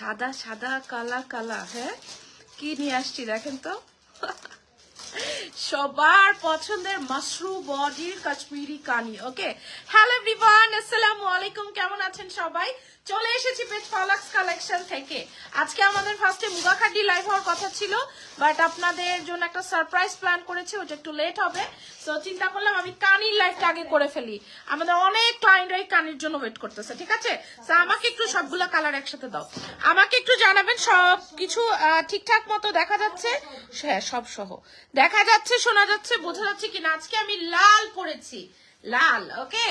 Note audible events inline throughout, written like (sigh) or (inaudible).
সাদা সাদা কালা কালা হ্যাঁ? কি নিয়ে আসছি দেখেন তো? সবার পছন্দের মাশরু বডির কাশ্মীরি কানি, ওকে? হ্যালো এভরিওয়ান আসসালামু আলাইকুম, কেমন আছেন সবাই? চলে এসেছি পেজ ফলাক্স কালেকশন থেকে। আজকে আমাদের ফার্স্টে মুগাখাডি লাইভ হওয়ার কথা ছিল বাট আপনাদের জন্য একটা সারপ্রাইজ প্ল্যান করেছি, ওটা একটু লেট হবে। সো চিন্তা করলাম আমি কানির লাইভটা আগে করে ফেলি। আমাদের অনেক ক্লায়েন্টরাই কানির জন্য ওয়েট করতেছে, ঠিক আছে? সো আমাকে একটু সবগুলো কালার একসাথে দাও। আমাকে একটু জানাবেন সব কিছু ঠিকঠাক মতো দেখা যাচ্ছে? হ্যাঁ সব সহ দেখা যাচ্ছে শোনা যাচ্ছে বোঝা যাচ্ছে কিনা? আজকে আমি লাল পরেছি লাল ওকে?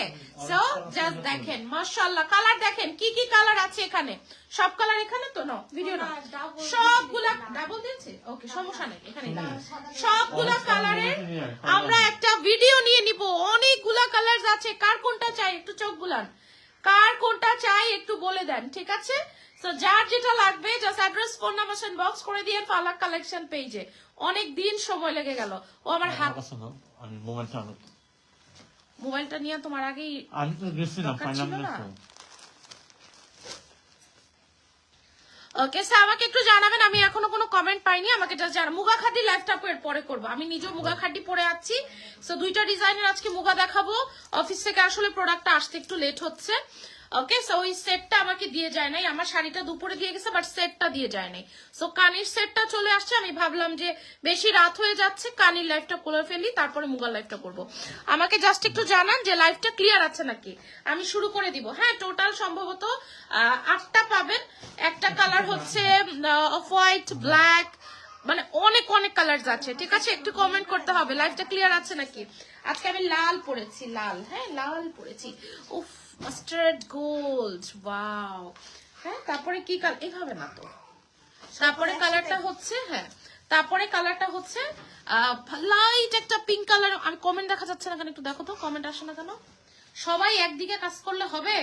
সো জাস্ট দেখেন মাশাআল্লাহ কালার দেখেন কি কি কালার আছে এখানে? সব কালার এখানে তো? না ভিডিও না সবগুলা ডাবল দিয়েছে? ওকে সমস্যা নেই এখানে সবগুলা কালারের আমরা একটা ভিডিও নিয়ে নিব। অনেকগুলা কালার আছে। কার কোনটা চাই? একটু চোখ বুলান। কার কোনটা চাই? একটু বলে দেন ঠিক আছে? সো যার যেটা লাগবে just address phone number box করে দিয়ে ফালাক কালেকশন পেজে অনেক দিন সময় লেগে গেল। ও আমার হাত মোবাইলটা নিয়ে তোমার আগেই ওকে স্যার আমাকে একটু জানাবেন আমি এখনও কোনো কমেন্ট পাইনি। আমাকে জাস্ট জানা মুগা খাদি লাইফটা পরে করব। আমি নিজেও মুগা পরে আছি। সো দুইটা ডিজাইনের আজকে মুগা দেখাবো। অফিস থেকে আসলে প্রোডাক্টটা আসতে একটু লেট হচ্ছে। ওকে সো ওই সেটটা আমাকে দিয়ে যায় নাই। আমার শাড়িটা দুপুরে দিয়ে গেছে বাট সেটটা দিয়ে যায় নাই। সো কানির সেটটা চলে আসছে। আমি ভাবলাম যে বেশি রাত হয়ে যাচ্ছে, কানির লাইফটা করে ফেলি, তারপরে মুগার লাইফটা করব। আমাকে জাস্ট একটু জানান যে লাইফটা ক্লিয়ার আছে নাকি? আমি শুরু করে দিব। হ্যাঁ টোটাল সম্ভবত আটটা পাবেন। একটা কালার হচ্ছে অফ হোয়াইট ব্ল্যাক মানে অনেক অনেক কালার আছে। ঠিক আছে? একটু কমেন্ট করতে হবে। লাইভটা ক্লিয়ার আছে নাকি? আজকে আমি লাল পরেছি, লাল। হ্যাঁ লাল পরেছি। উফ। মাস্টার্ড গোল্ড ওয়াও হ্যাঁ তারপরে কি কালার এভাবে না তো। তারপরে কালারটা হচ্ছে হ্যাঁ তারপরে কালারটা হচ্ছে লাইট একটা পিঙ্ক কালার আমি কমেন্ট দেখা যাচ্ছে না কেন একটু দেখো তো কমেন্ট আসে না কেন? সবাই একদিকে কাজ করলে হবে?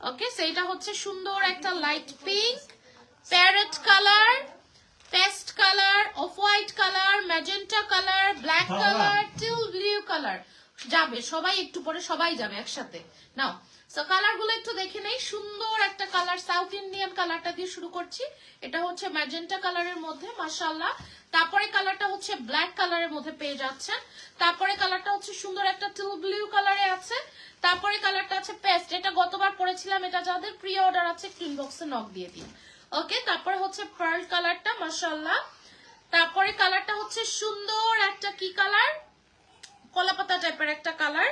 ওকে সেইটা হচ্ছে সুন্দর একটা light pink parrot colour paste colour off white colour magenta colour black colour teal blue colour যাবে, সবাই একটু পরে সবাই যাবে একসাথে। নাও সো কালারগুলো একটু দেখে নেই, সুন্দর একটা কালার সাউথ ইন্ডিয়ান কালারটা দিয়ে শুরু করছি। এটা হচ্ছে ম্যাজেন্টা কালারের মধ্যে, মাশাআল্লাহ। তারপরে কালারটা হচ্ছে ব্ল্যাক কালারের মধ্যে পেয়ে যাচ্ছেন। তারপরে কালারটা হচ্ছে সুন্দর একটা টিল ব্লু কালারে আছে। তারপরে কালারটা আছে পেস্ট এটা গতবার পরেছিলাম, এটা যাদের প্রি অর্ডার আছে ক্লিন বক্সে নক দিয়ে দিন। ওকে তারপরে হচ্ছে পার্ল কালারটা মাশাআল্লাহ। তারপরে কালারটা হচ্ছে সুন্দর একটা কি কালার কলাপাতা টাইপের একটা কালার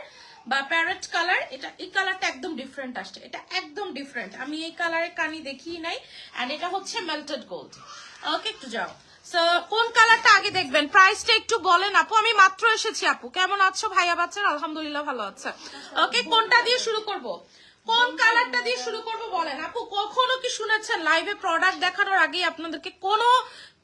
বা প্যারেট কালার এটা, এই কালারটা একদম ডিফারেন্ট আসছে। এটা একদম ডিফারেন্ট আমি এই কালারের কানি দেখিই নাই এন্ড এটা হচ্ছে মেল্টেড গোল্ড ওকে একটু যাও। কোন কালারটা আগে দেখবেন? প্রাইসটা একটু বলেন আপু, আমি মাত্র এসেছি আপু। কেমন আছো ভাইয়া বাচ্চার? আলহামদুলিল্লাহ ভালো আছে ওকে কোনটা দিয়ে শুরু করব? কোন কালারটা দিয়ে শুরু করব বলেন আপু? কখনো কি শুনেছেন লাইভে প্রোডাক্ট দেখানোর আগে আপনাদেরকে কোনো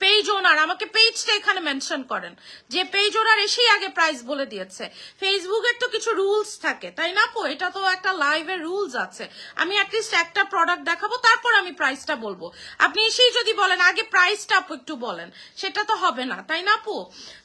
পেজ ওনার আমাকে পেজটা এখানে মেনশন করেন। যে পেজ ওনার এসেই আগে প্রাইস বলে দিয়েছে। ফেসবুকের তো কিছু রুলস থাকে, তাই না পো? এটা তো একটা লাইভের রুলস আছে। আমি অ্যাটলিস্ট একটা প্রোডাক্ট দেখাবো, তারপর আমি প্রাইসটা বলব। আপনি এসেই যদি বলেন, আগে প্রাইসটা আপু একটু বলেন। সেটা তো হবে না, তাই না আপু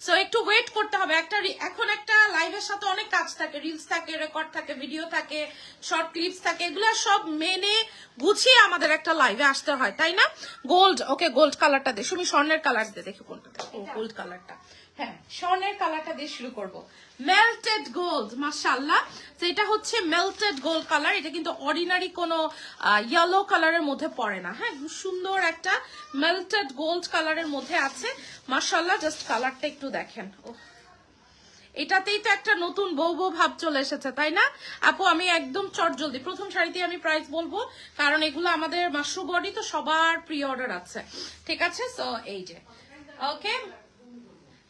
সো একটু ওয়েট করতে হবে। একটা এখন একটা লাইভের সাথে অনেক কাজ থাকে। রিলস থাকে রেকর্ড থাকে ভিডিও থাকে শর্ট ক্লিপস থাকে, এগুলো সব মেনে গুছিয়ে আমাদের একটা লাইভে আসতে হয়, তাই না? গোল্ড ওকে গোল্ড কালারটা দে সুমি স্বর্ণের কালার দিয়ে দেখি কোনটা। গোল্ড কালারটা হ্যাঁ স্বর্ণের কালারটা দিয়ে শুরু করব। মেল্টেড গোল্ড মাশাআল্লাহ। তো এটা হচ্ছে মেল্টেড গোল্ড কালার এটা কিন্তু অর্ডিনারি কোনো ইয়েলো কালারের মধ্যে পড়ে না। হ্যাঁ সুন্দর একটা মেল্টেড গোল্ড কালারের মধ্যে আছে। মাশাআল্লাহ জাস্ট কালারটা একটু দেখেন। ওহ। এটাতেই তো একটা নতুন বউ বউ ভাব চলে এসেছে, তাই না? আপু, আমি একদম চট জলদি, প্রথম শাড়িতে আমি প্রাইস বলব, কারণ এগুলো আমাদের মাশরু বডি তো সবার প্রি অর্ডার আছে, ঠিক আছে? সো এই যে ওকে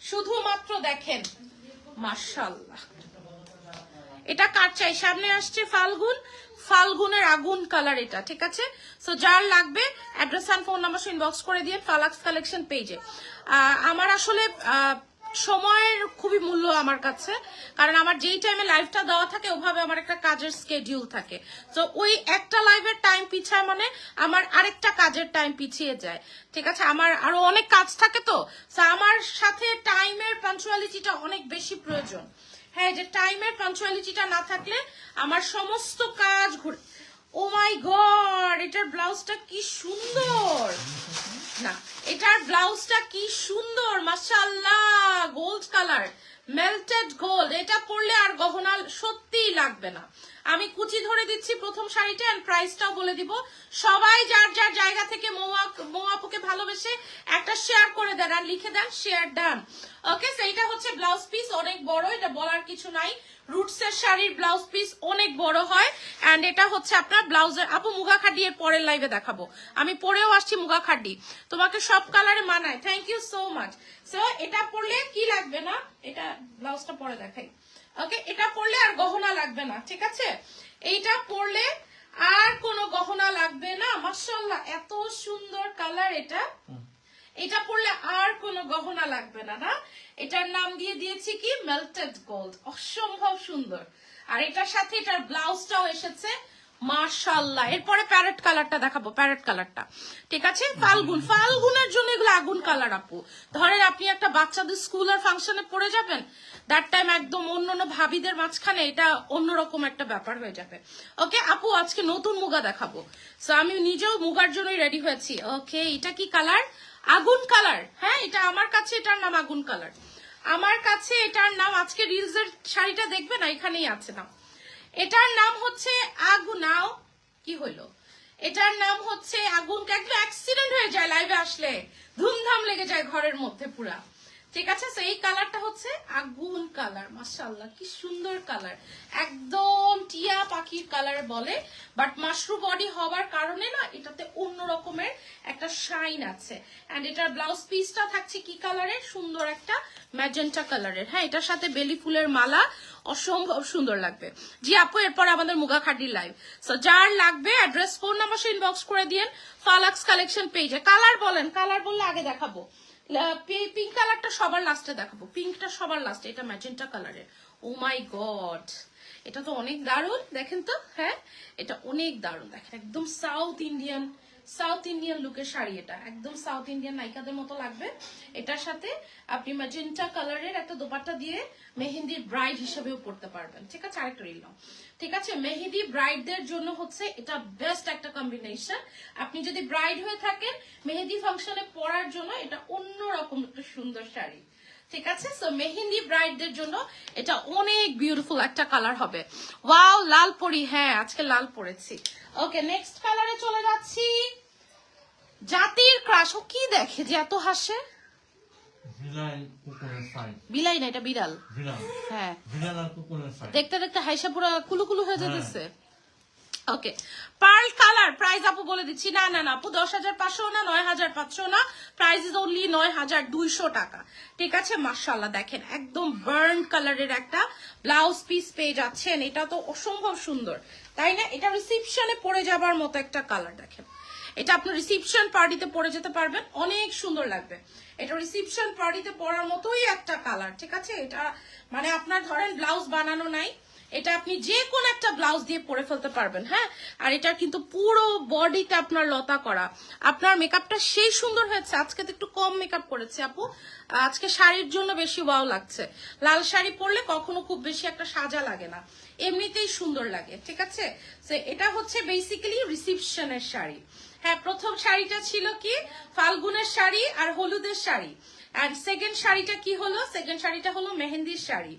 শুধুমাত্র দেখেন মার্শাল্লাহ এটা কার চাই? সামনে আসছে ফাল্গুন, ফাল্গুনের আগুন কালার এটা, ঠিক আছে? সো যার লাগবে address and phone number inbox করে দিয়ে ফালাক্স কালেকশন পেজে আমার আসলে সময়ের খুবই মূল্য আমার কাছে। কারণ আমার যেই টাইমে লাইভটা দেওয়া থাকে, ওভাবে আমার একটা কাজের স্কেডিউল থাকে। তো ওই একটা লাইভের টাইম পিছায় মানে আমার আরেকটা কাজের টাইম পিছিয়ে যায়। ঠিক আছে? আমার আরও অনেক কাজ থাকে তো আমার সাথে টাইমের পাঞ্চুয়ালিটিটা অনেক বেশি প্রয়োজন। হ্যাঁ যে টাইমের পাঞ্চুয়ালিটিটা না থাকলে আমার সমস্ত কাজ ঘুরে ও মাই গড এটার ব্লাউজটা কি সুন্দর! না, এটার ব্লাউজটা কি সুন্দর মাসাল্লাহ গোল্ড কালার মেল্টেড গোল্ড এটা পরলে আর গহনা সত্যিই লাগবে না। আমি কুচি ধরে দিচ্ছি প্রথম শাড়িটা এন্ড প্রাইসটাও বলে দিব। সবাই যার যার জায়গা থেকে মৌয়া, মৌয়াপুকে ভালোবেসে একটা শেয়ার করে দেন আর লিখে দেন শেয়ার ডান ওকে সেইটা হচ্ছে ব্লাউজ পিস অনেক বড়, এটা বলার কিছু নাই। রুটস এর শাড়ির ব্লাউজ পিস অনেক বড় হয়। এন্ড এটা হচ্ছে আপনার ব্লাউজের, আপু মুগা খাডি এর পরের লাইভে দেখাবো। আমি পরেও আসছি মুগা খাডি তোমাকে সব কালারে মানায়। Thank you so much so এটা পরলে কি লাগবে না? এটা ব্লাউজটা পরে দেখাই। ওকে এটা পরলে আর গহনা লাগবে না ঠিক আছে? এইটা পরলে আর কোনো গহনা লাগবে না মাসাল্লাহ এত সুন্দর কালার এটা। এটা পরলে আর কোনো গহনা লাগবে না না? এটার নাম দিয়ে দিয়েছি কি? মেল্টেড গোল্ড অসম্ভব সুন্দর। আর এটার সাথে এটার ব্লাউজটাও এসেছে মার্শাল্লাহ। এরপরে প্যারেট কালারটা দেখাবো প্যারেট কালারটা ঠিক আছে? ফাল্গুন। ফাল্গুনের জন্য এগুলো আগুন কালার আপু। ধরেন আপনি একটা বাচ্চাদের স্কুল আর ফাংশনে পড়ে যাবেন দ্যাট টাইম একদম অন্য অন্য ভাবিদের মাঝখানে এটা অন্যরকম একটা ব্যাপার হয়ে যাবে। ওকে আপু, আজকে নতুন মুগা দেখাবো। সো আমি নিজেও মুগার জন্যই রেডি হয়েছি। ওকে এটা কি কালার আগুন কালার হ্যাঁ এটা আমার কাছে এটার নাম আগুন কালার আমার কাছে এটার নাম, আজকে রিলস এর শাড়িটা দেখবে না? এখানেই আছে না এটার নাম হচ্ছে আগুনাও কি হইল? এটার নাম হচ্ছে আগুন একদম অ্যাক্সিডেন্ট হয়ে যায় লাইভে আসলে। ধুমধাম লেগে যায় ঘরের মধ্যে পুরা। ঠিক আছে? তো এই কালারটা হচ্ছে আগুন কালার মাশাআল্লাহ, কি সুন্দর কালার একদম টিয়া পাখির কালার বলে। বাট মাশরু বডি হওয়ার কারণে না, এটাতে অন্য রকমের একটা শাইন আছে। এন্ড এটার ব্লাউজ পিসটা থাকছে কি কালারের সুন্দর একটা ম্যাজেন্টা কালারের হ্যাঁ এটার সাথে বেলি ফুলের মালা অসম্ভব সুন্দর লাগবে। জি আপু, এরপর আমাদের মুগা খাটির লাইভ সো যার লাগবে অ্যাড্রেস ফোন নাম্বার সে ইনবক্স করে দিয়েন। ফালাক্স কালেকশন পেজে কালার বলেন কালার বললে আগে দেখাবো। পিঙ্ক কালারটা সবার লাস্টে দেখাবো। পিঙ্কটা সবার লাস্টে এটা ম্যাজেন্টা কালারের ও মাই গড এটা তো অনেক দারুণ, দেখেন তো হ্যাঁ? এটা অনেক দারুণ, দেখেন, একদম সাউথ ইন্ডিয়ান সাউথ ইন্ডিয়ান লুকের শাড়ি এটা। একদম সাউথ ইন্ডিয়ান নায়িকাদের মতো লাগবে। এটার সাথে আপনি ম্যাজেন্টা কালারের একটা দোপাট্টা দিয়ে মেহেন্দির ব্রাইড হিসেবেও পড়তে পারবেন। ঠিক আছে? আরেকটা রিল ঠিক আছে? মেহেদি ব্রাইডদের জন্য হচ্ছে এটা বেস্ট একটা কম্বিনেশন আপনি যদি ব্রাইড হয়ে থাকেন মেহেদি ফাংশনে পরার জন্য এটা অন্যরকম একটা সুন্দর শাড়ি। ঠিক আছে? সো মেহেন্দি ব্রাইডদের জন্য এটা অনেক বিউটিফুল একটা কালার হবে। ওয়াও লাল পরি। হ্যাঁ আজকে লাল পরেছি। ওকে নেক্সট কালারে চলে যাচ্ছি। জাতির ক্রাশ ও কি দেখে যে এত হাসে? বিলাই না এটা বিড়াল। হ্যাঁ। দেখতে দেখতে হাইসা পুরো কুলুকুলু হয়ে। যেতেছে। ওকে পার্ল কালার প্রাইস আপু বলে দিচ্ছি। না না না, আপু দশ হাজার পাঁচশো না, নয় হাজার পাঁচশো না। প্রাইস ইজ অনলি নয় হাজার দুইশো টাকা। ঠিক আছে? মার্শাল্লাহ দেখেন, একদম বার্ন কালারের একটা ব্লাউজ পিস পেয়ে যাচ্ছেন। এটা তো অসম্ভব সুন্দর, তাই না? এটা রিসিপশনে পরে যাবার মতো একটা কালার দেখেন। এটা আপনার রিসিপশন পার্টিতে পরে যেতে পারবেন, অনেক সুন্দর লাগবে। এটা রিসিপশন পার্টিতে পরার মতোই একটা কালার ঠিক আছে? এটা মানে আপনার ধরেন ব্লাউজ বানানো নাই এটা আপনি যে কোনো একটা ব্লাউজ দিয়ে পরে ফেলতে পারবেন হ্যাঁ? আর এটা কিন্তু পুরো বডিতে আপনার লতা করা। আপনার মেকআপটা সেই সুন্দর হয়েছে। আজকে তো একটু কম মেকআপ করেছে আপু। আজকে শাড়ির জন্য বেশি ওয়াও লাগছে। লাল শাড়ি পরলে কখনো খুব বেশি একটা সাজা লাগে না। এমনিতেই সুন্দর লাগে, ঠিক আছে? এটা হচ্ছে বেসিক্যালি রিসিপশনের শাড়ি। হ্যাঁ প্রথম শাড়িটা ছিল কি? ফাল্গুনের শাড়ি আর হলুদের শাড়ি। আর সেকেন্ড শাড়িটা কি হলো? সেকেন্ড শাড়িটা হলো মেহেন্দির শাড়ি।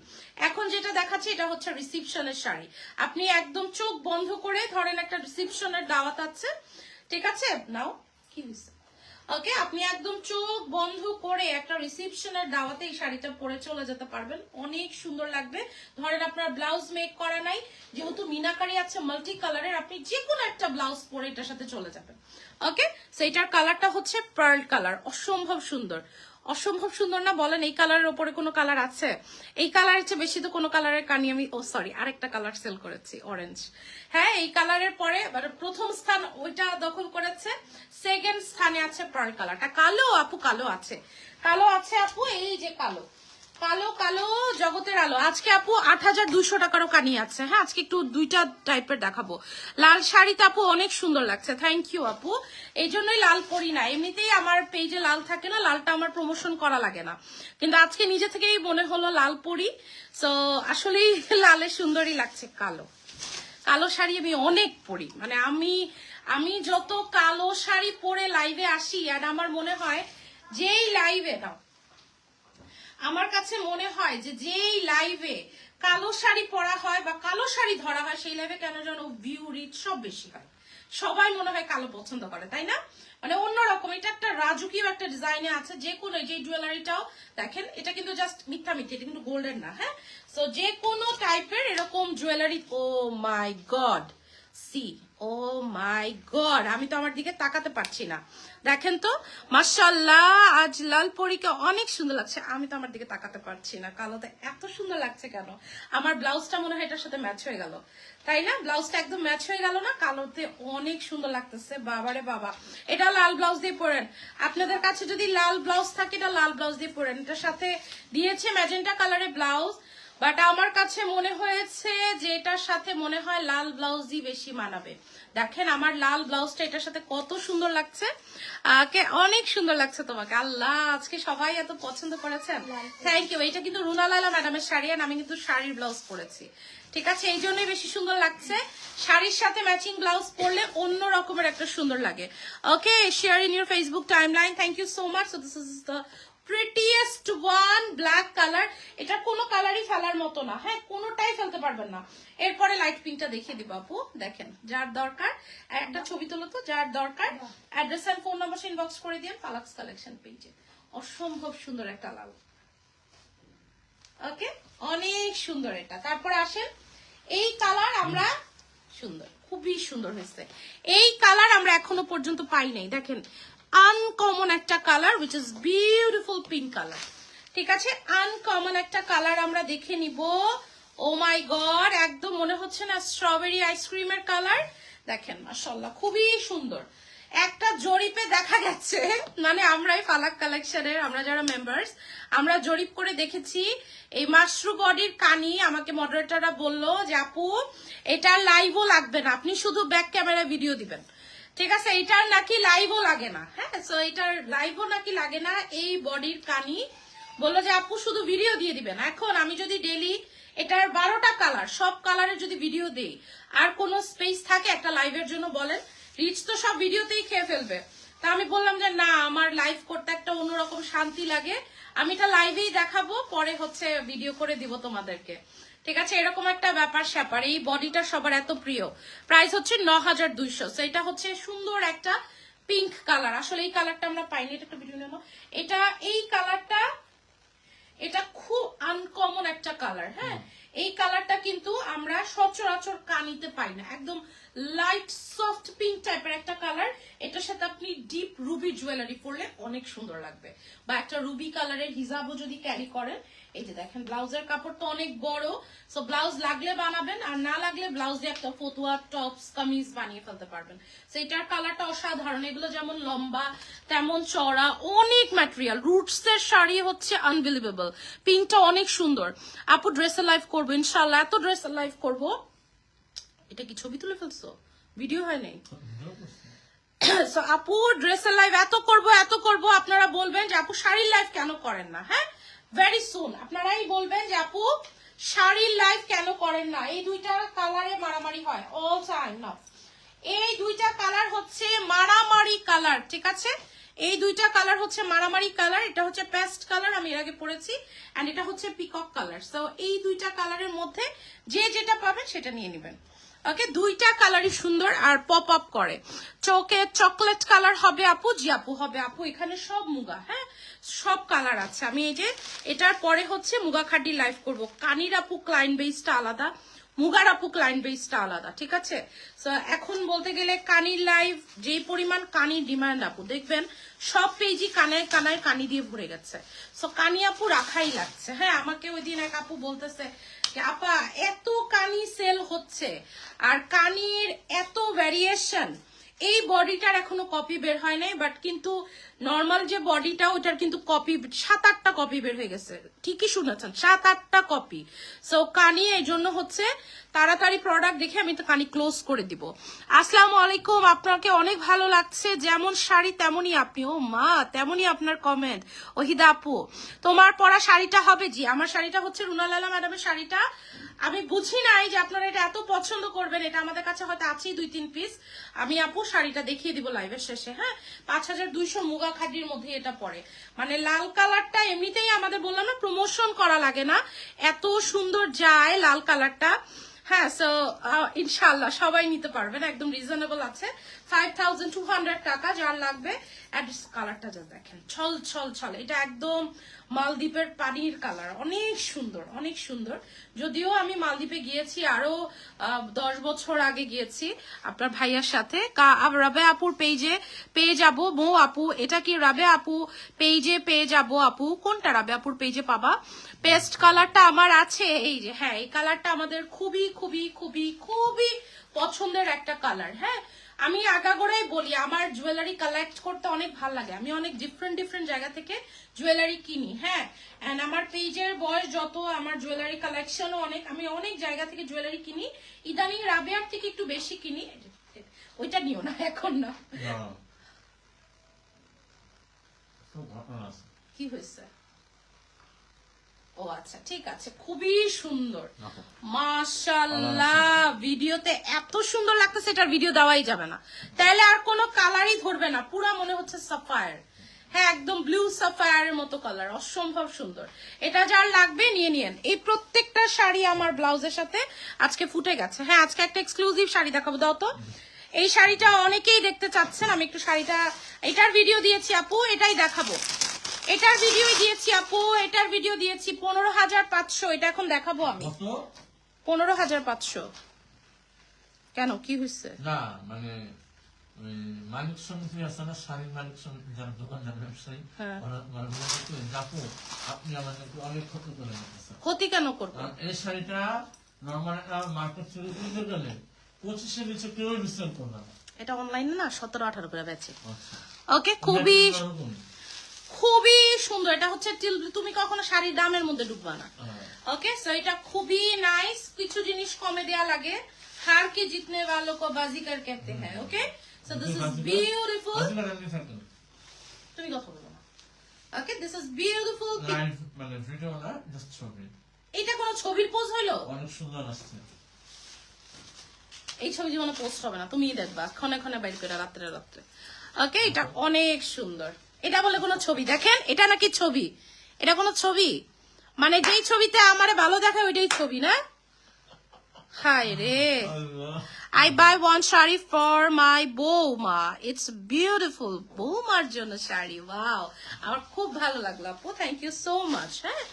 এখন যেটা দেখাচ্ছে, এটা হচ্ছে রিসিপশনের শাড়ি। আপনি একদম চোখ বন্ধ করে ধরেন একটা রিসিপশনের দাওয়াত আছে। ঠিক আছে? নাও, কি ওকে আপনি একদম চোখ বন্ধ করে একটা রিসিপশনের দাওয়াতে এই শাড়িটা পরে চলে যেতে পারবেন। অনেক সুন্দর লাগবে। ধরেন আপনার ব্লাউজ মেক করা নাই, যেহেতু মিনাকারি আছে মাল্টি কালারের আপনি যে কোনো একটা ব্লাউজ পরে এটার সাথে চলে যাবেন। ওকে সেইটার কালারটা হচ্ছে পার্ল কালার অসম্ভব সুন্দর। অসম্ভব সুন্দর না? বলেন, এই কালারের ওপরে কোনো কালার আছে? এই কালারের চেয়ে বেশি তো কোনো কালারের কানি আমি, ও সরি আরেকটা কালার সেল করেছি অরেঞ্জ হ্যাঁ এই কালারের পরে প্রথম স্থান ওইটা দখল করেছে সেকেন্ড স্থানে আছে পার্ল কালারটা কালো আপু, কালো আছে। কালো আছে আপু, এই যে কালো। কালো কালো জগতের আলো। আজকে আপু আট হাজার দুইশো টাকারও কানি আছে। হ্যাঁ আজকে একটু দুইটা টাইপের দেখাবো। লাল শাড়িতে আপু অনেক সুন্দর লাগছে। থ্যাংক ইউ আপু। এই জন্যই লাল করি না। এমনিতেই আমার পেজে লাল থাকে না, লালটা আমার প্রমোশন করা লাগে না। কিন্তু আজকে নিজে থেকেই মনে হলো লাল পরি। সো আসলেই লালের সুন্দরই লাগছে কালো। কালো শাড়ি আমি অনেক পরি। মানে আমি আমি যত কালো শাড়ি পরে লাইভে আসি আর আমার মনে হয় যেই লাইভে নাও আমার কাছে মনে হয় যে যেই লাইভে কালো শাড়ি পরা হয় বা কালো শাড়ি ধরা হয়, সেই লাইভে কেন যেন ভিউ রিচ সব বেশি হয়। সবাই মনে হয় কালো পছন্দ করে, তাই না? মানে অন্যরকম, এটা একটা রাজকীয় একটা ডিজাইনে আছে, যে কোনো যে জুয়েলারিটাও দেখেন, এটা কিন্তু জাস্ট মিথ্যা মিথ্যা, এটা কিন্তু গোল্ডেন না হ্যাঁ? সো যে কোনো টাইপের এরকম jewellery oh my God see oh my God আমি তো আমার দিকে তাকাতে পারছি না। দেখেন তো মাশাল্লাহ আজ লাল পরীকে অনেক সুন্দর লাগছে। আমি তো আমার দিকে তাকাতে পারছি না। কালোতে এত সুন্দর লাগছে কেন? আমার ব্লাউজটা মনে হয় এটার সাথে ম্যাচ হয়ে গেল। তাই না? ব্লাউজটা একদম ম্যাচ হয়ে গেল না? কালোতে অনেক সুন্দর লাগতেছে। বাবারে বাবা, এটা লাল ব্লাউজ দিয়ে পরেন। আপনাদের কাছে যদি লাল ব্লাউজ থাকে, এটা লাল ব্লাউজ দিয়ে পরেন। এটার সাথে দিয়েছে ম্যাজেন্টা কালারের ব্লাউজ। বাট আমার কাছে মনে হয়েছে যে এটার সাথে মনে হয় লাল ব্লাউজই বেশি মানাবে। দেখেন আমার লাল ব্লাউজটা এটার সাথে কত সুন্দর লাগছে। অনেক সুন্দর লাগছে তোমাকে। আল্লাহ আজকে সবাই এত পছন্দ করেছেন। থ্যাংক ইউ এটা কিন্তু রুনা লালা ম্যাডামের শাড়ি আর আমি কিন্তু শাড়ির ব্লাউজ পরেছি। ঠিক আছে? এই জন্যই বেশি সুন্দর লাগছে। শাড়ির সাথে ম্যাচিং ব্লাউজ পরলে অন্য রকমের একটা সুন্দর লাগে। Okay share in your Facebook timeline thank you so much this is the prettiest one black colour এটা কোনো কালারই ফেলার মতো না। হ্যাঁ কোনোটাই ফেলতে পারবেন না। এরপরে লাইট পিঙ্কটা দেখিয়ে দিব আপু। দেখেন, যার দরকার, একটা ছবি তোলো তো, যার দরকার অ্যাড্রেস আর ফোন নাম্বার ইনবক্স করে দিন পালাক্স কালেকশন পেজে অসম্ভব সুন্দর একটা লাল। ওকে অনেক সুন্দর এটা। তারপরে আসেন, এই কালার আমরা সুন্দর, খুবই সুন্দর হয়েছে। এই কালার আমরা এখনও পর্যন্ত পাই নাই। দেখেন আনকমন একটা colour which is beautiful pink colour ঠিক আছে? আনকমন একটা কালার আমরা দেখে নিব। ও মাই গড একদম মনে হচ্ছে না স্ট্রবেরি আইসক্রিমের কালার দেখেন মাশাল্লাহ খুবই সুন্দর। একটা জরিপে দেখা গেছে মানে আমরাই ফালাক কালেকশনের, আমরা যারা মেম্বার্স আমরা জরিপ করে দেখেছি, এই মাশরু বডির কানি আমাকে মডারেটাররা বলল যে, আপু এটা লাইভও লাগবে না। আপনি শুধু ব্যাক ক্যামেরা ভিডিও দিবেন। ঠিক আছে এটার নাকি লাইভও লাগে না হ্যাঁ? সো এটার লাইভও নাকি লাগে না, এই বডির কানি। বলল যে, আপু, শুধু ভিডিও দিয়ে দিবেন এখন আমি যদি ডেলি এটার বারোটা কালার সব কালারের যদি ভিডিও দেই, আর কোনো স্পেস থাকে একটা লাইভের জন্য বলেন রিচ তো সব ভিডিওতেই খেয়ে ফেলবে। তা আমি বললাম যে, না, আমার লাইভ করতে একটা অন্যরকম শান্তি লাগে। আমি এটা লাইভেই দেখাবো, পরে হচ্ছে ভিডিও করে দিব তোমাদেরকে। ঠিক আছে এরকম একটা ব্যাপার স্যাপার। এই বডিটা সবার এত প্রিয়। প্রাইস হচ্ছে ন হাজার দুইশো। এটা হচ্ছে সুন্দর একটা পিঙ্ক কালার আসলে এই কালারটা আমরা পাইনি এটা একটু ভিডিও নেব। এটা এই কালারটা এটা খুব আনকমন একটা কালার হ্যাঁ? এই কালারটা কিন্তু আমরা সচরাচর কানিতে পাই না। একদম লাইট সফট পিঙ্ক টাইপের একটা কালার এটার সাথে আপনি ডিপ রুবি জুয়েলারি পরলে অনেক সুন্দর লাগবে। বা একটা রুবি কালারের হিজাবও যদি ক্যারি করেন, এই যে দেখেন, ব্লাউজের কাপড় তো অনেক বড়। সো ব্লাউজ লাগলে বানাবেন, আর না লাগলে ব্লাউজ দিয়ে একটা ফতুয়া, টপস, কামিজ বানিয়ে ফেলতে পারবেন। সো এটার কালারটা অসাধারণ। এগুলো যেমন লম্বা, তেমন চড়া অনেক ম্যাটেরিয়াল রুটস এর শাড়ি হচ্ছে আনবিলিভেবল পিঙ্কটা অনেক সুন্দর। আপু ড্রেসের লাইভ করব ইনশাল্লাহ এত ড্রেসের লাইভ করব। এটা কি ছবি তুলে ফেলছো? ভিডিও হয় নাই? সো (coughs) আপু ড্রেসের লাইভ এত করব এত করব আপনারা বলবেন যে আপু শাড়ির লাইভ কেন করেন না হ্যাঁ? ভেরি সুন আপনারাই বলবেন যে আপু শাড়ির লাইভ কেন করেন না? এই দুইটা কালারে মারামারি হয় অল টাইম না এই দুইটা কালার হচ্ছে মারামারি কালার ঠিক আছে? এই দুইটা কালার হচ্ছে মারামারি কালার এটা হচ্ছে পেস্ট কালার আমি এর আগে পড়েছি এন্ড এটা হচ্ছে পিকক কালার সো এই দুইটা কালারের মধ্যে যে যেটা পাবেন সেটা নিয়ে নেবেন। ওকে দুইটা কালারই সুন্দর আর পপ আপ করে। চোখে চকলেট কালার হবে আপু জি আপু হবে আপু এখানে সব মুগা হ্যাঁ? সব কালার আছে। আমি এই যে এটার পরে হচ্ছে মুগা খাড্ডি লাইভ করব। কানির আপু ক্লাইন বেসটা আলাদা মুগার আপু ক্লাইন্ট বেসটা আলাদা ঠিক আছে? So, এখন বলতে গেলে কানির লাইভ যে পরিমাণ কানির ডিমান্ড আপু দেখবেন সব পেজই কানায় কানায় কানি দিয়ে ভরে গেছে। সো কানি আপু রাখাই লাগছে হ্যাঁ? আমাকে ওই দিন এক আপু বলতেছে আপা, এত কানি সেল হচ্ছে, আর কানির এত ভ্যারিয়েশন এই বডিটার এখনও কপি বের হয় নাই বাট কিন্তু নর্মাল যে বডিটা ওটার কিন্তু কপি সাত আটটা কপি বের হয়ে গেছে। ঠিকই শুনেছেন, সাত আটটা কপি সো কানি, এই জন্য হচ্ছে তাড়াতাড়ি প্রোডাক্ট দেখে আমি তো কানি ক্লোজ করে দিব। আসসালামু আলাইকুম, আপনাকে অনেক ভালো লাগছে, যেমন শাড়ি তেমনই আপনি ও মা, তেমনই আপনার কমেন্ট ওহিদা আপু, তোমার পরা শাড়িটা হবে জি। আমার শাড়িটা হচ্ছে রুনালালা ম্যাডামের শাড়িটা। আমি বুঝি নাই যে আপনারা এটা এত পছন্দ করবেন, এটা আমাদের কাছে হয়তো আছেই দুই, তিন পিস আমি আপু শাড়িটা দেখিয়ে দিব লাইভের শেষে হ্যাঁ? পাঁচ হাজার দুইশো মুগা খাদির মধ্যে এটা পড়ে। মানে লাল কালারটা এমনিতেই আমাদের বললাম না প্রমোশন করা লাগে না। এত সুন্দর যায় লাল কালারটা। হ্যাঁ সো ইনশাল্লাহ সবাই নিতে পারবেন, একদম রিজনেবল আছে। ফাইভ থাউজেন্ড টু হান্ড্রেড টাকা যার লাগবে কালারটা যা দেখেন, ছল ছল ছল। এটা একদম মালদ্বীপের পানির কালার অনেক সুন্দর অনেক সুন্দর। যদিও আমি মালদ্বীপে গিয়েছি, আরও দশ বছর আগে গিয়েছি, আপনার ভাইয়ার সাথে। রাবে আপুর পেজে পেয়ে যাব মো আপু, এটা কি রাবে আপু পেজে পেয়ে যাব আপু? কোনটা রাবে আপুর পেজে পাবা? পেস্ট কালারটা আমার আছে এই যে হ্যাঁ এই কালারটা আমাদের খুবই খুবই খুবই খুবই পছন্দের একটা কালার হ্যাঁ? আমি আগাগোড়াই বলি আমার জুয়েলারি কালেক্ট করতে অনেক ভালো লাগে। আমি অনেক ডিফারেন্ট ডিফারেন্ট জায়গা থেকে জুয়েলারি কিনি হ্যাঁ? অ্যান্ড আমার পেজের বয়স যত আমার জুয়েলারি কালেকশনও অনেক আমি অনেক জায়গা থেকে জুয়েলারি কিনি। ইদানিং রাবেয়ার থেকে একটু বেশি কিনি। ওইটা নিও না এখন না। কি হয়েছে? ও আচ্ছা ঠিক আছে খুবই সুন্দর। মাশাল্লাহ ভিডিওতে এত সুন্দর লাগতেছে এটার ভিডিও দেওয়াই যাবে না। তাহলে আর কোনো কালারই ধরবে না পুরা মনে হচ্ছে সাফায়ার। হ্যাঁ একদম ব্লু সাফায়ারের মতো কালার অসম্ভব সুন্দর। এটা যার লাগবে নিয়ে নিয়েন। এই প্রত্যেকটা শাড়ি আমার ব্লাউজের সাথে আজকে ফুটে গেছে। হ্যাঁ আজকে একটা এক্সক্লুসিভ শাড়ি দেখাবো দাও তো। এই শাড়িটা অনেকেই দেখতে চাচ্ছেন আমি একটু শাড়িটা এটার ভিডিও দিয়েছি আপু এটাই দেখাবো। এটার ভিডিও দিয়েছি আপু এটার ভিডিও দিয়েছি পনেরো হাজার পাঁচশো এটা এখন দেখাবো আমি। পনেরো হাজার পাঁচশো। কেন? কি হয়েছে না মানে মালিক সমিতি আছে না শাড়ির মালিক সমিতি যারা দোকানদার ব্যবসায়ী হ্যাঁ। আপু আপনি আমাদেরকে অনেক ক্ষতি করে ক্ষতি কেন করব? কারণ এই শাড়িটা নর্মাল মার্কেট থেকে কিনতে গেলে পঁচিশের নিচে কেউ বিস্তার করবে এটা অনলাইনে না সতেরো আঠারো করে বেচে। আচ্ছা। ওকে খুবই এটা এরকম। খুবই সুন্দর এটা হচ্ছে টিল- তুমি কখনো শাড়ির দামের মধ্যে ডুববা না হ্যাঁ। ওকে সো এটা খুবই নাইস কিছু জিনিস কমে দেয়া লাগে হার কে জিতনে वालों को बाजीगर कहते हैं okay so this is Baazigar- beautiful Baazigar এমনি থাকে। তুমি কথা বলো না okay this is beautiful live মানে ভিডিও না জাস্ট ছবি এটা কোনো ছবির পোজ হলো অনেক সুন্দর আসছে এই ছবি জীবনে পোস্ট হবে না তুমিই দেখবা ক্ষণে ক্ষণে বাইর করে রাত্রে রাত্রে ওকে এটা অনেক সুন্দর এটা বলে কোনো ছবি। দেখেন এটা নাকি ছবি। এটা কোনো ছবি? মানে যেই ছবিতে আমারে ভালো দেখায় ওইটাই ছবি না? হায় রে। I buy one sari for my বৌমা। ইটস বিউটিফুল বৌমার জন্য শাড়ি ওয়াও আমার খুব ভালো লাগল আপু। থ্যাংক ইউ সো মাচ হ্যাঁ?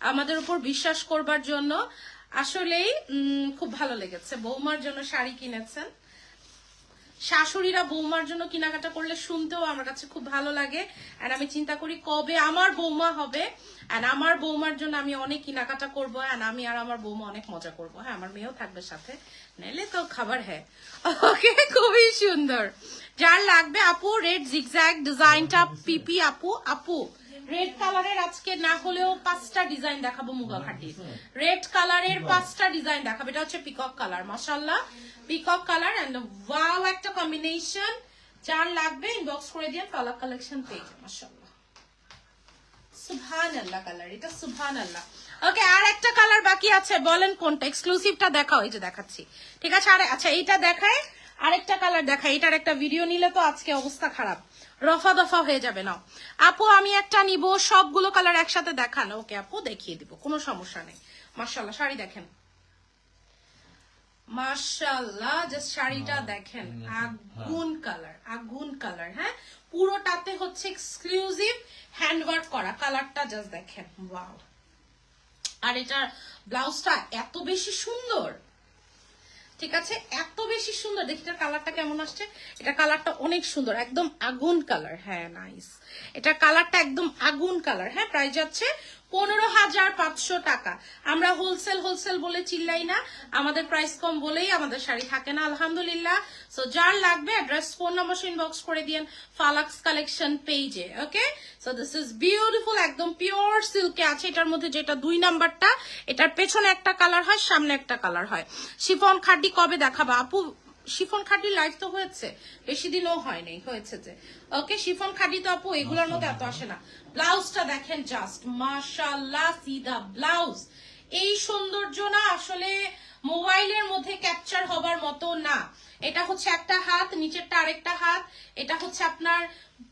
আমাদের উপর বিশ্বাস করবার জন্য। আসলেই খুব ভালো লেগেছে। বৌমার জন্য শাড়ি কিনেছেন। শাশুড়িরা বৌমার জন্য কেনাকাটা করলে শুনতেও আমার কাছে খুব ভালো লাগে। অ্যান্ড আমি চিন্তা করি কবে আমার বৌমা হবে। অ্যান্ড আমার বৌমার জন্য আমি অনেক কেনাকাটা করব। অ্যান্ড আমি আর আমার বৌমা অনেক মজা করব। হ্যাঁ আমার মেয়েও থাকবে সাথে। নেলে তো খাবার হ্যাঁ। ওকে খুবই সুন্দর। যার লাগবে আপু রেড জিগজ্যাগ ডিজাইনটা পিপি আপু আপু। রেড কালারের আজকে না হলেও পাঁচটা ডিজাইন দেখাবো মুগা খাটির রেড কালারের পাঁচটা ডিজাইন দেখাবো। এটা হচ্ছে পিকক কালার মাসাল্লাহ পিকক কালার এন্ড ওয়াও একটা কম্বিনেশন যার লাগবে ইনবক্স করে দিয়ে কালার কালেকশন পেয়ে যাবে মাসাল্লাহ সুবহান আল্লাহ কালার এটা সুবহান আল্লাহ ওকে আর একটা কালার বাকি আছে বলেন কোনটা? এক্সক্লুসিভটা দেখাও এই যে দেখাচ্ছি। ঠিক আছে? আরে আচ্ছা এইটা দেখায় আরেকটা কালার দেখায়। এটার একটা ভিডিও নিলে তো আজকে অবস্থা খারাপ। রফা দফা হয়ে যাবে না আপু আমি একটা নিব সবগুলো কালার একসাথে দেখান। ওকে আপু দেখিয়ে দিব কোনো সমস্যা নেই। মার্শাল্লাহ শাড়ি দেখেন। মার্শাল্লাহ জাস্ট শাড়িটা দেখেন। আগুন কালার আগুন কালার হ্যাঁ? পুরোটাতে হচ্ছে এক্সক্লুসিভ হ্যান্ডওয়ার্ক করা। কালারটা জাস্ট দেখেন ওয়াও আর এটার ব্লাউজটা এত বেশি সুন্দর। ঠিক আছে? এত বেশি সুন্দর। দেখি কালারটা কেমন আসছে? এটা কালারটা অনেক সুন্দর, একদম আগুন কালার হ্যাঁ নাইস এটার কালারটা একদম আগুন কালার। হ্যাঁ প্রাইস যাচ্ছে পনেরো হাজার পাঁচশো টাকা। আমরা হোলসেল হোলসেল বলে চিল্লাই না। আমাদের প্রাইস কম বলেই আমাদের শাড়ি থাকে না, আলহামদুলিল্লাহ। সো যার লাগবে অ্যাড্রেস ফোন নাম্বার ইনবক্স করে দিয়েন ফালাক্স কালেকশন পেজে okay so this is beautiful একদম পিওর সিল্কে আছে। এটার মধ্যে যেটা দুই নাম্বারটা, এটার পেছনে একটা কালার হয়, সামনে একটা কালার হয়। শিফন খাড্ডি কবে দেখাবা? আপু শিফন খাটি লাইভ তো হয়েছে, বেশি দিনও হয়নি, হয়েছে যে। ওকে, শিফন খাটি তো আপু, এগুলোর মধ্যে এত আসে না। ব্লাউজটা দেখেন জাস্ট মাশাল্লাহ সিদা ব্লাউজ। এই সৌন্দর্য না আসলে মোবাইলের মধ্যে ক্যাপচার হবার মতো না। এটা হচ্ছে একটা হাত, নিচেরটা আরেকটা হাত। এটা হচ্ছে আপনার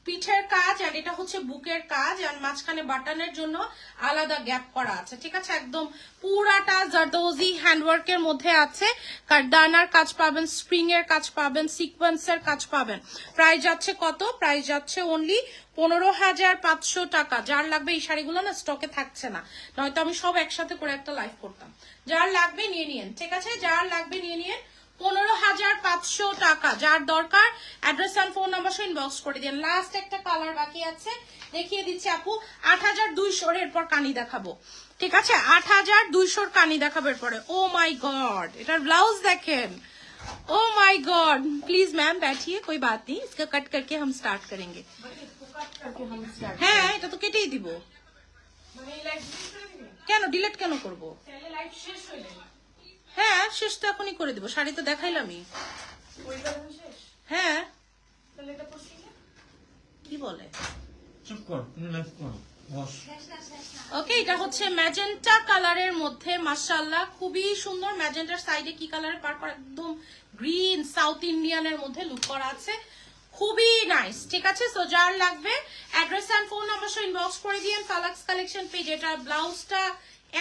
পিঠের কাজ আর এটা হচ্ছে বুকের কাজ আর মাঝখানে বাটনের জন্য আলাদা গ্যাপ করা আছে। ঠিক আছে? একদম পুরাটা জারদোজি হ্যান্ডওয়ার্কের মধ্যে আছে। কারদানার কাজ পাবেন স্প্রিং এর কাজ পাবেন, সিকোয়েন্সের কাজ পাবেন। প্রাইস যাচ্ছে কত? প্রাইস যাচ্ছে অনলি পনেরো হাজার পাঁচশো টাকা। যার লাগবে এই শাড়িগুলো না স্টকে থাকছে না। নয়তো আমি সব একসাথে করে একটা লাইভ করতাম। যার লাগবে নিয়ে নিন ঠিক আছে? যার লাগবে নিয়ে নিন পনেরো হাজার পাঁচশো টাকা যার দরকার অ্যাড্রেস অ্যান্ড ফোন নাম্বার সহ ইনবক্স করে দিন লাস্ট একটা কালার বাকি আছে দেখিয়ে দিচ্ছি আপু আট হাজার দুইশোর এরপর কানি দেখাবো ঠিক আছে আট হাজার দুইশোর কানি দেখাবো এরপরে ও মাই গড এটার ব্লাউজ দেখেন oh my God please ma'am बैठिए कोई बात नहीं इसका कट करके हम स्टार्ट करेंगे হ্যাঁ এটা তো কেটেই দিব কেন ডিলেট কেন করব হ্যাঁ শেষ তো এখনই করে দেবো। শাড়ি তো দেখাইলামই। হ্যাঁ। কি? বলে? চুপ কর তুমি লাইভ করো। ওকে এটা হচ্ছে ম্যাজেন্টা কালারের মধ্যে মাশাআল্লাহ খুবই সুন্দর। ম্যাজেন্টার সাইডে কি কালারের পার করা একদম গ্রিন সাউথ ইন্ডিয়ানের মধ্যে লুক করা আছে। খুবই নাইস ঠিক আছে? সো যার লাগবে অ্যাড্রেস অ্যান্ড ফোন নাম্বার সহ ইনবক্স করে দিয়েন। ফালাক্স কালেকশন পেজ এটার ব্লাউজটা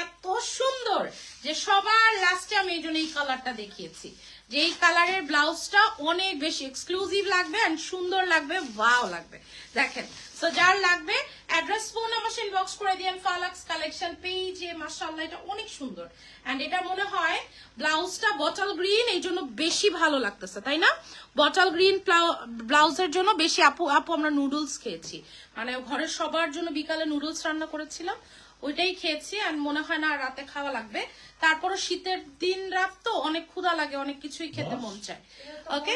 এত সুন্দর যে সবার লাস্টে আমি এই জন্য এই কালারটা দেখিয়েছি। যে এই কালারের ব্লাউজটা অনেক বেশি এক্সক্লুসিভ লাগবে এন্ড সুন্দর লাগবে ওয়াও লাগবে। দেখেন সো যার লাগবে অ্যাড্রেস ফোন আমার বক্স করে দিয়েন ফালাক্স কালেকশন পেজে মাশাআল্লাহ, এটা অনেক সুন্দর। এন্ড এটা মনে হয় ব্লাউজটা বটল গ্রিন এই জন্য বেশি ভালো লাগতেছে, তাই না? বটল গ্রিন ব্লাউজের জন্য বেশি আপু আপু আমরা নুডলস খেয়েছি। মানে ঘরের সবার জন্য বিকালে নুডলস রান্না করেছিলাম। ওইটাই খেয়েছি আর মনে হয় না আর রাতে খাওয়া লাগবে। তারপরও শীতের দিন রাত তো অনেক ক্ষুধা লাগে অনেক কিছুই খেতে মন চায়। ওকে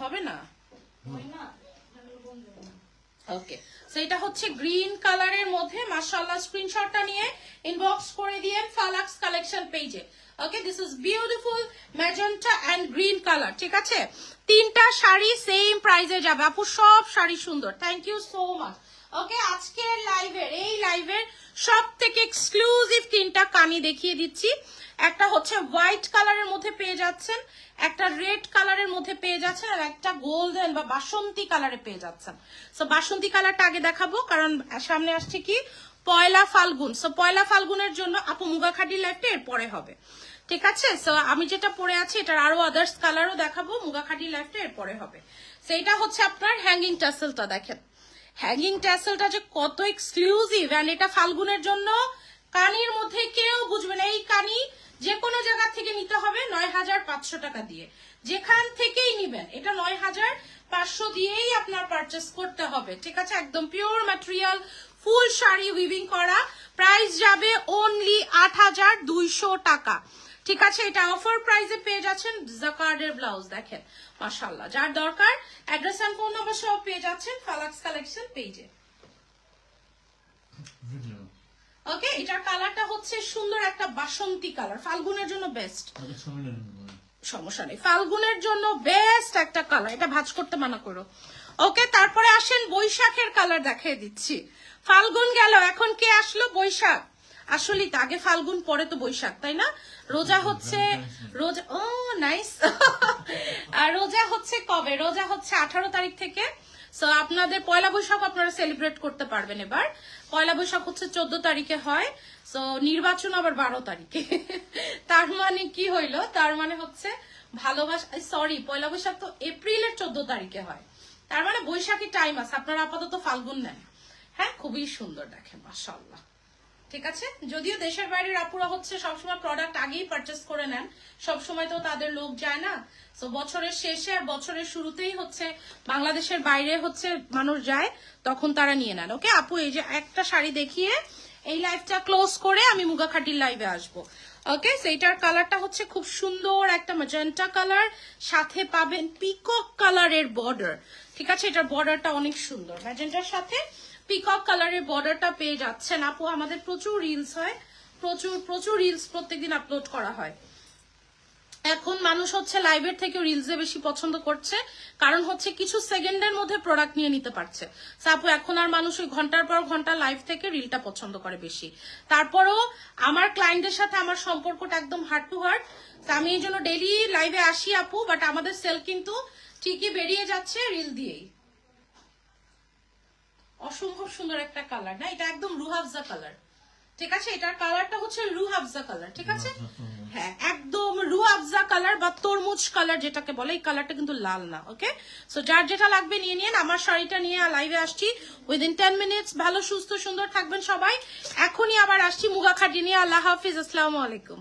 হবে না। হবে না? ওকে সো এটা হচ্ছে গ্রিন কালারের মধ্যে মাশাআল্লাহ স্ক্রিনশটটা নিয়ে ইনবক্স করে দিয়ে ফালাক্স কালেকশন পেজে okay this is beautiful magenta and green colour ঠিক আছে? তিনটা শাড়ি সেম প্রাইসে যাবে। আপু সব শাড়ি সুন্দর। Thank you so much okay আজকের লাইভের এই লাইভের সব থেকে এক্সক্লুসিভ তিনটা কানি দেখিয়ে দিচ্ছি। একটা হচ্ছে হোয়াইট কালারের মধ্যে পেয়ে যাচ্ছেন, একটা রেড কালারের মধ্যে পেয়ে যাচ্ছেন, আর একটা গোল্ডেন বা বাসন্তী কালারে পেয়ে যাচ্ছেন। সো বাসন্তী কালারটা আগে দেখাবো, কারণ সামনে আসছে কি? পয়লা ফাল্গুন। সো পয়লা ফাল্গুনের জন্য আপু মুগাখাটি লাইফটা এর পরে হবে। ঠিক আছে? সো আমি যেটা পরে আছি, এটার আরও আদার্স কালারও দেখাবো মুগাখাটি লাইফটা এর পরে হবে। সো এটা হচ্ছে আপনার হ্যাঙ্গিং টাসেলটা দেখেন। হ্যাঙ্গিং ট্যাসেলটা যে কত এক্সক্লুসিভ অ্যান্ড এটা ফাল্গুনের জন্য কানির মধ্যে কেউ বুঝবে না। এই কানি যে কোনো জায়গা থেকে নিতে হবে নয় হাজার পাঁচশো টাকা দিয়ে। যেখান থেকেই নিবেন, এটা নয় হাজার পাঁচশো দিয়েই আপনার পারচেস করতে হবে, ঠিক আছে? একদম pure material full sari weaving করা। প্রাইস যাবে অনলি আট হাজার দুইশো টাকা। ঠিক আছে এটা অফার প্রাইসে পেয়ে যাচ্ছেন জাকার্ডের ব্লাউজ দেখেন মাশাল্লাহ যার দরকার অ্যাড্রেস এন্ড ফোন নাম্বার সহ পেয়ে যাচ্ছেন ফালাক্স কালেকশন পেজে ওকে এটার কালারটা হচ্ছে সুন্দর একটা বাসন্তী কালার ফাল্গুনের জন্য বেস্ট নেবেন বলে। সমস্যা নেই ফাল্গুনের জন্য বেস্ট একটা কালার এটা ভাজ করতে মানা করো। ওকে তারপরে আসেন বৈশাখের কালার দেখিয়ে দিচ্ছি। ফাল্গুন গেল এখন কে আসলো? বৈশাখ। আসলে তো আগে ফাল্গুন পরে তো বৈশাখ তাই না? রোজা হচ্ছে রোজা ও নাইস আর রোজা হচ্ছে কবে? রোজা হচ্ছে আঠারো তারিখ থেকে। সো আপনাদের পয়লা বৈশাখ আপনারা সেলিব্রেট করতে পারবেন এবার। পয়লা বৈশাখ হচ্ছে চোদ্দ তারিখে হয়। সো নির্বাচন আবার বারো তারিখে। তার মানে কি হইল? তার মানে হচ্ছে ভালোবাসা সরি পয়লা বৈশাখ তো এপ্রিলের চোদ্দ তারিখে হয়। তার মানে বৈশাখী টাইম আছে। আপনারা আপাতত ফাল্গুন নেন। হ্যাঁ খুবই সুন্দর দেখেন মাশাআল্লাহ। ঠিক আছে? যদিও দেশের বাইরের আপুরা হচ্ছে সবসময় প্রোডাক্ট আগেই পারচেস করে নেন, সবসময় তো তাদের লোক যায় না। তো বছরের শেষে আর বছরের শুরুতেই হচ্ছে বাংলাদেশের বাইরে হচ্ছে মানুষ যায়, তখন তারা নিয়ে নেন। ওকে আপু, এই যে একটা শাড়ি দেখিয়ে এই লাইভটা ক্লোজ করে আমি মুগাখাটির লাইভে আসব। ওকে সেইটার কালারটা হচ্ছে খুব সুন্দর একটা ম্যাজেন্টা কালার সাথে পাবেন পিকক কালারের বর্ডার ঠিক আছে? এটার বর্ডারটা অনেক সুন্দর। ম্যাজেন্টার সাথে পিকক কালারের বর্ডারটা পেয়ে যাচ্ছেন। আপু, আমাদের প্রচুর রিলস হয়। প্রচুর প্রচুর রিলস প্রত্যেকদিন আপলোড করা হয়। এখন মানুষ হচ্ছে লাইভের থেকে রিলসে বেশি পছন্দ করছে। কারণ হচ্ছে কিছু সেকেন্ডের মধ্যে প্রোডাক্ট নিয়ে নিতে পারছে। সাপো এখন আর মানুষ ওই ঘণ্টার পর ঘণ্টা লাইভ থেকে রিলটা পছন্দ করে বেশি। তারপরও আমার ক্লায়েন্টের সাথে আমার সম্পর্কটা একদম হার্ট টু হার্ট আমি এই জন্য ডেলি লাইভে আসি, আপু বাট আমাদের সেল কিন্তু ঠিকই বেরিয়ে যাচ্ছে রিল দিয়েই। অসম্ভব সুন্দর একটা কালার না? এটা একদম রুহাফজা কালার ঠিক আছে? এটার কালারটা হচ্ছে রুহাফজা কালার ঠিক আছে? হ্যাঁ একদম রুহাফজা কালার বা তরমুজ কালার যেটাকে বলে এই কালারটা কিন্তু লাল না ওকে সো যার যেটা লাগবে নিয়ে নিন। আমার শাড়িটা নিয়ে লাইভে আসছি। উইদিন টেন মিনিটস ভালো সুস্থ সুন্দর থাকবেন সবাই। এখনই আবার আসছি মুগা খাটি নিয়ে। আল্লাহ হাফিজ আসসালামু আলাইকুম।